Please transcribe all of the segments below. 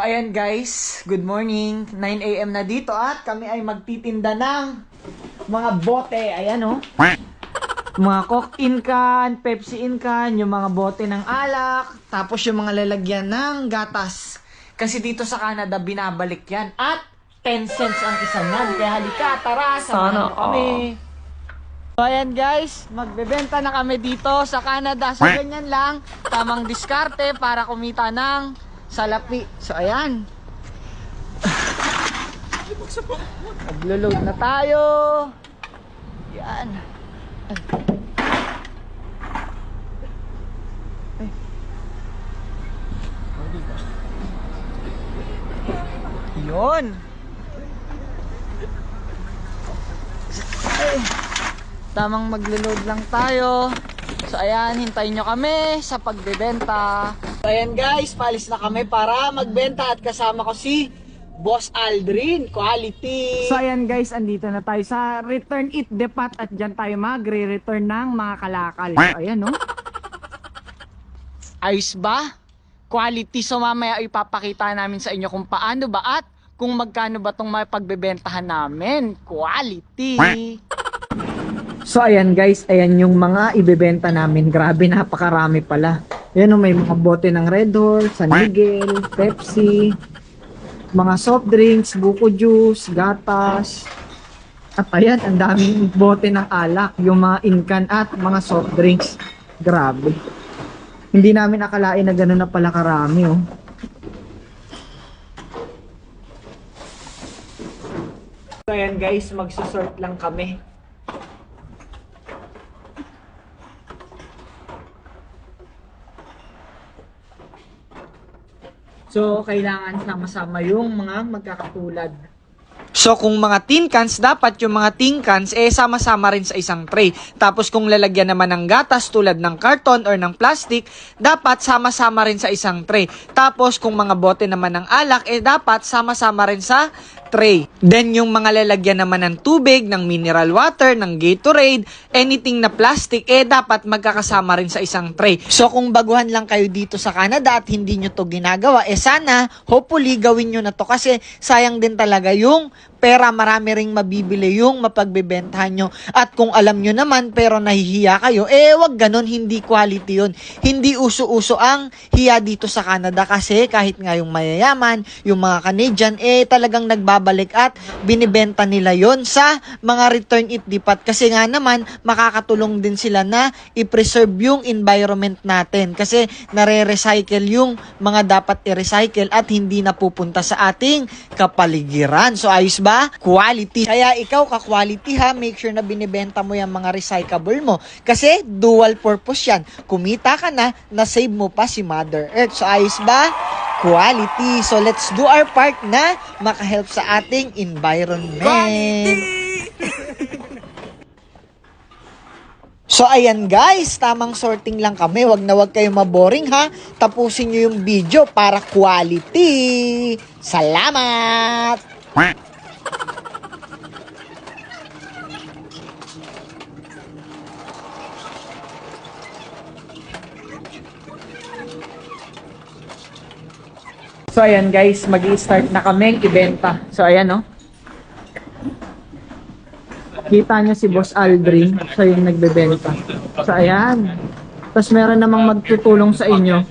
Ayan guys, good morning. 9am na dito at kami ay magtitinda ng mga bote. Ayan oh. Mga Coke in can, Pepsi in can, yung mga bote ng alak, tapos yung mga lalagyan ng gatas. Kasi dito sa Canada, binabalik yan. At 10 cents ang isa niyan. Kaya halika, tara, samahan mo kami. So ayan guys, magbebenta na kami dito sa Canada. So ganyan lang, tamang diskarte para kumita ng salapi. So ayan. Maglo-load na tayo. Yan. Ay. Ay. Tamang maglo-load lang tayo. So ayan, hintayin nyo kami sa pagbebenta. So ayan guys, palis na kami para magbenta at kasama ko si Boss Aldrin, quality. So ayan guys, andito na tayo sa Return It Depot at dyan tayo magre-return ng mga kalakal. So ayan no. Ayos ba? Quality. So mamaya ipapakita namin sa inyo kung paano ba at kung magkano ba itong may pagbebentahan namin. Quality. So ayan guys, ayan yung mga ibebenta namin. Grabe, napakarami pala. Ayan oh, may mga bote ng Red Horse, San Miguel, Pepsi, mga soft drinks, buko juice, gatas. At ayan, ang daming bote ng alak, yung mga incan at mga soft drinks. Grabe. Hindi namin akalain na gano'n na pala karami oh. So ayan guys, magsusort lang kami. So, kailangan sama-sama yung mga magkakatulad. So kung mga tin cans, dapat yung mga tin cans eh sama-sama rin sa isang tray. Tapos kung lalagyan naman ng gatas tulad ng karton or ng plastic, dapat sama-sama rin sa isang tray. Tapos kung mga bote naman ng alak, eh dapat sama-sama rin sa tray. Then yung mga lalagyan naman ng tubig, ng mineral water, ng Gatorade, anything na plastic, eh dapat magkakasama rin sa isang tray. So kung baguhan lang kayo dito sa Canada at hindi nyo to ginagawa, eh sana, hopefully gawin nyo na to kasi sayang din talaga yung pera marami ring mabibili yung mapagbebentahan nyo. At kung alam nyo naman pero nahihiya kayo, eh wag ganon, hindi quality yun. Hindi uso-uso ang hiya dito sa Canada kasi kahit nga yung mayayaman, yung mga Canadian, eh talagang nagbabalik at binibenta nila yon sa mga return it dipat. Kasi nga naman, makakatulong din sila na i-preserve yung environment natin. Kasi nare-recycle yung mga dapat i-recycle at hindi napupunta sa ating kapaligiran. So ayos ba? Quality. Kaya ikaw ka-quality ha, make sure na binibenta mo yung mga recyclable mo. Kasi dual purpose yan. Kumita ka na, na-save mo pa si Mother Earth. So ayos ba? Quality. So let's do our part na makahelp sa ating environment. So ayan guys, tamang sorting lang kami. Wag na wag kayo maboring ha. Tapusin nyo yung video para quality. Salamat! So ayan guys, mag start na kami ibenta. So ayan no. Kita nyo si Boss Aldrin, siya yung nagbebenta. So ayan. Tapos meron namang magtutulong sa inyo.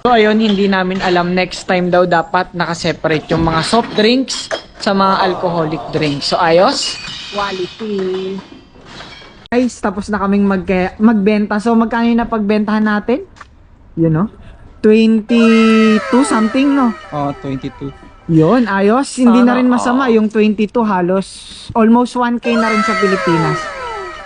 So ayun, hindi namin alam next time daw dapat nakaseparate yung mga soft drinks sa mga alcoholic drinks. So ayos? Quality. Guys, tapos na kaming mag magbenta. So magkano yung napagbentahan natin? You know? 22 something no? Oh, 22. Yun, ayos. Hindi na Sana rin masama yung 22 halos almost 1k na rin sa Pilipinas.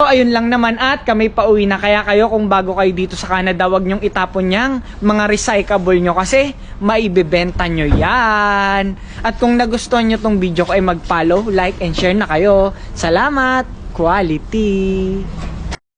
So ayun lang naman at kami pauwi na kaya kayo kung bago kayo dito sa Canada wag nyong itapon yang mga recyclable nyo kasi maibebenta nyo yan. At kung nagustuhan nyo tong video ko ay mag-follow, like and share na kayo. Salamat! Quality!